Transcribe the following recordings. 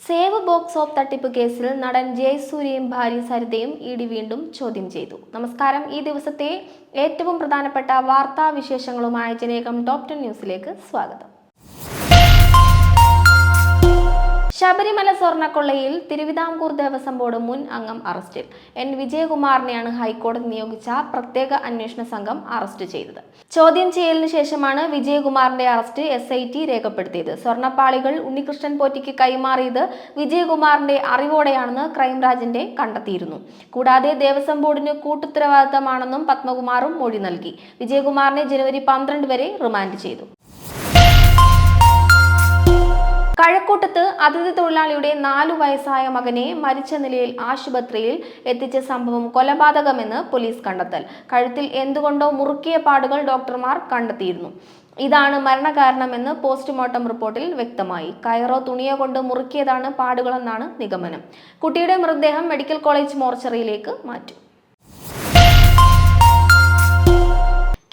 Save box of തട്ടിപ്പ് കേസിൽ നടൻ ജയസൂര്യയും ഭാര്യ സരിതയും ഇ ഡി വീണ്ടും ചോദ്യം ചെയ്തു. നമസ്കാരം. ഈ ദിവസത്തെ ഏറ്റവും പ്രധാനപ്പെട്ട വാർത്താ വിശേഷങ്ങളുമായി ജനേകം ടോപ് ടെൻ ന്യൂസിലേക്ക് സ്വാഗതം. ശബരിമല സ്വർണക്കൊള്ളയിൽ തിരുവിതാംകൂർ ദേവസ്വം ബോർഡ് മുൻ അംഗം അറസ്റ്റിൽ എൻ. വിജയകുമാറിനെയാണ് ഹൈക്കോടതി നിയോഗിച്ച പ്രത്യേക അന്വേഷണ സംഘം അറസ്റ്റ് ചെയ്തത്. ചോദ്യം ചെയ്യലിന് ശേഷമാണ് വിജയകുമാറിന്റെ അറസ്റ്റ് എസ് ഐ ടി രേഖപ്പെടുത്തിയത്. സ്വർണപ്പാളികൾ ഉണ്ണികൃഷ്ണൻ പോറ്റിക്ക് കൈമാറിയത് വിജയകുമാറിന്റെ അറിവോടെയാണെന്ന് ക്രൈംബ്രാഞ്ചിന്റെ കണ്ടെത്തിയിരുന്നു. കൂടാതെ ദേവസ്വം ബോർഡിന് കൂട്ടുത്തരവാദിത്തമാണെന്നും പത്മകുമാറും മൊഴി നൽകി. വിജയകുമാറിനെ ജനുവരി പന്ത്രണ്ട് വരെ റിമാൻഡ് ചെയ്തു. കഴക്കൂട്ടത്ത് അതിഥി തൊഴിലാളിയുടെ നാലു വയസ്സായ മകനെ മരിച്ച നിലയിൽ ആശുപത്രിയിൽ എത്തിച്ച സംഭവം കൊലപാതകമെന്ന് പോലീസ് കണ്ടെത്തൽ. കഴുത്തിൽ എന്തുകൊണ്ടോ മുറുക്കിയ പാടുകൾ ഡോക്ടർമാർ കണ്ടെത്തിയിരുന്നു. ഇതാണ് മരണകാരണമെന്ന് പോസ്റ്റ്മോർട്ടം റിപ്പോർട്ടിൽ വ്യക്തമായി. കയറോ തുണിയോ കൊണ്ട് മുറുക്കിയതാണ് പാടുകളെന്നാണ് നിഗമനം. കുട്ടിയുടെ മൃതദേഹം മെഡിക്കൽ കോളേജ് മോർച്ചറിയിലേക്ക് മാറ്റും.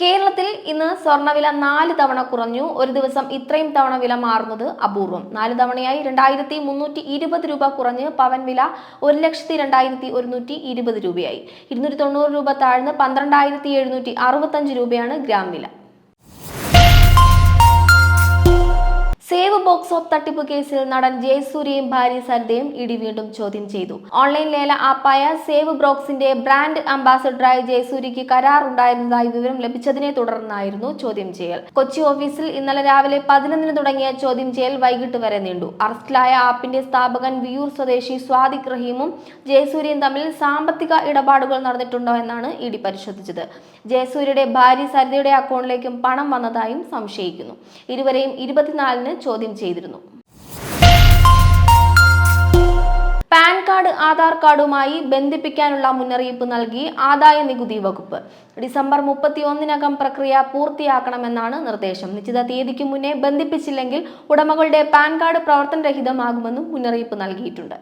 കേരളത്തിൽ ഇന്ന് സ്വർണവില നാല് തവണ കുറഞ്ഞു. ഒരു ദിവസം ഇത്രയും തവണ വില മാറുന്നത് അപൂർവം. നാല് തവണയായി രണ്ടായിരത്തി മുന്നൂറ്റി ഇരുപത് രൂപ കുറഞ്ഞ് പവൻ വില ഒരു ലക്ഷത്തി രണ്ടായിരത്തി ഒരുന്നൂറ്റി ഇരുപത് രൂപയായി. ഇരുന്നൂറ്റി തൊണ്ണൂറ് രൂപ താഴ്ന്ന് പന്ത്രണ്ടായിരത്തി എഴുന്നൂറ്റി അറുപത്തഞ്ച് രൂപയാണ് ഗ്രാം വില. സേവ് ബോക്സ് ഓഫ് തട്ടിപ്പ് കേസിൽ നടൻ ജയസൂര്യയും ഭാര്യ സരിതയും ഇടി വീണ്ടും ചോദ്യം ചെയ്തു. ഓൺലൈൻ ലേല ആപ്പായ സേവ് ബ്രോക്സിന്റെ ബ്രാൻഡ് അംബാസഡറായ ജയസൂര്യക്ക് കരാർ ഉണ്ടായിരുന്നതായി വിവരം ലഭിച്ചതിനെ തുടർന്നായിരുന്നു ചോദ്യം ചെയ്യൽ. കൊച്ചി ഓഫീസിൽ ഇന്നലെ രാവിലെ പതിനൊന്നിന് തുടങ്ങിയ ചോദ്യം ചെയ്യൽ വൈകിട്ട് വരെ നീണ്ടു. അറസ്റ്റിലായ ആപ്പിന്റെ സ്ഥാപകൻ വിയൂർ സ്വദേശി സ്വാദിഖ് റഹീമും ജയസൂര്യയും തമ്മിൽ സാമ്പത്തിക ഇടപാടുകൾ നടന്നിട്ടുണ്ടോ എന്നാണ് ഇടി പരിശോധിച്ചത്. ജയസൂര്യയുടെ ഭാര്യ സരിതയുടെ അക്കൗണ്ടിലേക്കും പണം വന്നതായും സംശയിക്കുന്നു. ഇരുവരെയും ഇരുപത്തിനാലിന് ചോദ്യം ചെയ്തിരുന്നു. പാൻ കാർഡ് ആധാർ കാർഡുമായി ബന്ധിപ്പിക്കാനുള്ള മുന്നറിയിപ്പ് നൽകി ആദായ നികുതി വകുപ്പ്. ഡിസംബർ മുപ്പത്തിയൊന്നിനകം പ്രക്രിയ പൂർത്തിയാക്കണമെന്നാണ് നിർദ്ദേശം. നിശ്ചിത തീയതിക്ക് മുന്നേ ബന്ധിപ്പിച്ചില്ലെങ്കിൽ ഉടമകളുടെ പാൻ കാർഡ് പ്രവർത്തനരഹിതമാകുമെന്നും മുന്നറിയിപ്പ് നൽകിയിട്ടുണ്ട്.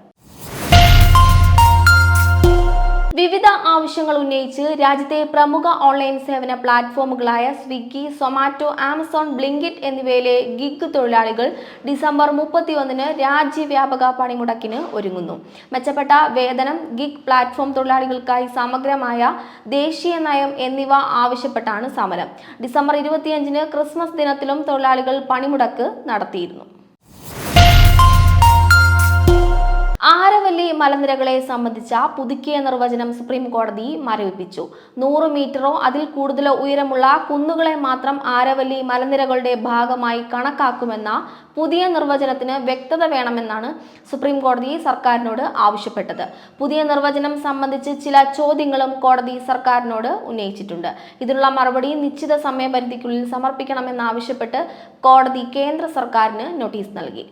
വിവിധ ആവശ്യങ്ങൾ ഉന്നയിച്ച് രാജ്യത്തെ പ്രമുഖ ഓൺലൈൻ സേവന പ്ലാറ്റ്ഫോമുകളായ സ്വിഗ്ഗി സൊമാറ്റോ ആമസോൺ ബ്ലിങ്കിറ്റ് എന്നിവയിലെ ഗിഗ് തൊഴിലാളികൾ ഡിസംബർ മുപ്പത്തിയൊന്നിന് രാജ്യവ്യാപക പണിമുടക്കിന് ഒരുങ്ങുന്നു. മെച്ചപ്പെട്ട വേതനം ഗിഗ് പ്ലാറ്റ്ഫോം തൊഴിലാളികൾക്കായി സമഗ്രമായ ദേശീയ നയം എന്നിവ ആവശ്യപ്പെട്ടാണ് സമരം. ഡിസംബർ ഇരുപത്തിയഞ്ചിന് ക്രിസ്മസ് ദിനത്തിലും തൊഴിലാളികൾ പണിമുടക്ക് നടത്തിയിരുന്നു. ആരവല്ലി മലനിരകളെ സംബന്ധിച്ച പുതുക്കിയ നിർവചനം സുപ്രീം കോടതി മരവിപ്പിച്ചു. നൂറ് മീറ്ററോ അതിൽ കൂടുതലോ ഉയരമുള്ള കുന്നുകളെ മാത്രം ആരവല്ലി മലനിരകളുടെ ഭാഗമായി കണക്കാക്കുമെന്ന പുതിയ നിർവചനത്തിന് വ്യക്തത വേണമെന്നാണ് സുപ്രീം കോടതി സർക്കാരിനോട് ആവശ്യപ്പെട്ടത്. പുതിയ നിർവചനം സംബന്ധിച്ച് ചില ചോദ്യങ്ങളും കോടതി സർക്കാരിനോട് ഉന്നയിച്ചിട്ടുണ്ട്. ഇതിനുള്ള മറുപടി നിശ്ചിത സമയപരിധിക്കുള്ളിൽ സമർപ്പിക്കണമെന്നാവശ്യപ്പെട്ട് കോടതി കേന്ദ്ര സർക്കാരിന് നോട്ടീസ് നൽകി.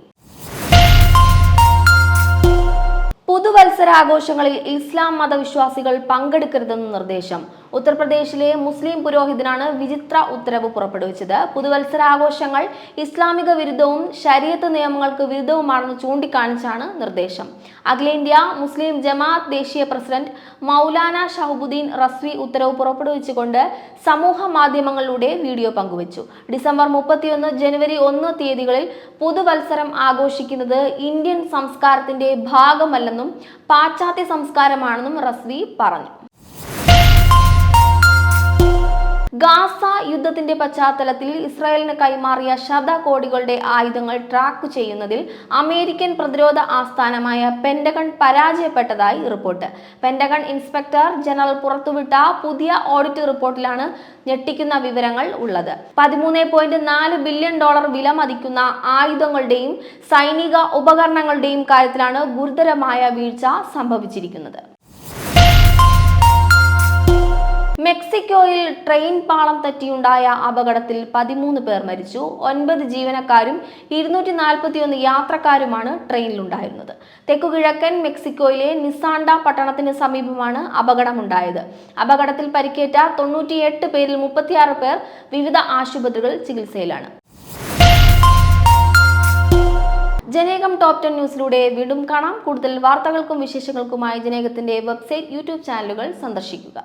പുതുവത്സരാഘോഷങ്ങളിൽ ഇസ്ലാം മതവിശ്വാസികൾ പങ്കെടുക്കരുതെന്ന് നിർദ്ദേശം ഉത്തർപ്രദേശിലെ മുസ്ലിം പുരോഹിതനാണ് വിചിത്ര ഉത്തരവ് പുറപ്പെടുവിച്ചത്. പുതുവത്സരാഘോഷങ്ങൾ ഇസ്ലാമിക വിരുദ്ധവും ശരീരത്ത് നിയമങ്ങൾക്ക് വിരുദ്ധവുമാണെന്ന് ചൂണ്ടിക്കാണിച്ചാണ് നിർദ്ദേശം. അഖിലേന്ത്യാ മുസ്ലിം ജമാഅത്ത് ദേശീയ പ്രസിഡന്റ് മൗലാന ഷഹബുദ്ദീൻ റസ്വി ഉത്തരവ് പുറപ്പെടുവിച്ചുകൊണ്ട് സമൂഹ മാധ്യമങ്ങളിലൂടെ വീഡിയോ പങ്കുവച്ചു. ഡിസംബർ മുപ്പത്തിയൊന്ന് ജനുവരി ഒന്ന് തീയതികളിൽ പുതുവത്സരം ആഘോഷിക്കുന്നത് ഇന്ത്യൻ സംസ്കാരത്തിന്റെ ഭാഗമല്ലെന്നും പാശ്ചാത്യ സംസ്കാരമാണെന്നും റസ്വി പറഞ്ഞു. ഗാസ യുദ്ധത്തിന്റെ പശ്ചാത്തലത്തിൽ ഇസ്രായേലിന് കൈമാറിയ ശതകോടികളുടെ ആയുധങ്ങൾ ട്രാക്ക് ചെയ്യുന്നതിൽ അമേരിക്കൻ പ്രതിരോധ ആസ്ഥാനമായ പെന്റഗൺ പരാജയപ്പെട്ടതായി റിപ്പോർട്ട്. പെന്റഗൺ ഇൻസ്പെക്ടർ ജനറൽ പുറത്തുവിട്ട പുതിയ ഓഡിറ്റ് റിപ്പോർട്ടിലാണ് ഞെട്ടിക്കുന്ന വിവരങ്ങൾ ഉള്ളത്. പതിമൂന്ന് പോയിന്റ് നാല് ബില്യൺ ഡോളർ വില മതിക്കുന്ന ആയുധങ്ങളുടെയും സൈനിക ഉപകരണങ്ങളുടെയും കാര്യത്തിലാണ് ഗുരുതരമായ വീഴ്ച സംഭവിച്ചിരിക്കുന്നത്. മെക്സിക്കോയിൽ ട്രെയിൻ പാളം തട്ടിയുണ്ടായ അപകടത്തിൽ പതിമൂന്ന് പേർ മരിച്ചു. ഒൻപത് ജീവനക്കാരും ഇരുന്നൂറ്റി നാൽപ്പത്തിയൊന്ന് യാത്രക്കാരുമാണ് ട്രെയിനിലുണ്ടായിരുന്നത്. തെക്കുകിഴക്കൻ മെക്സിക്കോയിലെ നിസാണ്ട പട്ടണത്തിന് സമീപമാണ് അപകടമുണ്ടായത്. അപകടത്തിൽ പരിക്കേറ്റ തൊണ്ണൂറ്റിയെട്ട് പേരിൽ മുപ്പത്തിയാറ് പേർ വിവിധ ആശുപത്രികളിൽ ചികിത്സയിലാണ്. ജനേകം ടോപ് ടെൻ ന്യൂസിലൂടെ വീണ്ടും കാണാം. കൂടുതൽ വാർത്തകൾക്കും വിശേഷങ്ങൾക്കുമായി ജനേകത്തിന്റെ വെബ്സൈറ്റ് യൂട്യൂബ് ചാനലുകൾ സന്ദർശിക്കുക.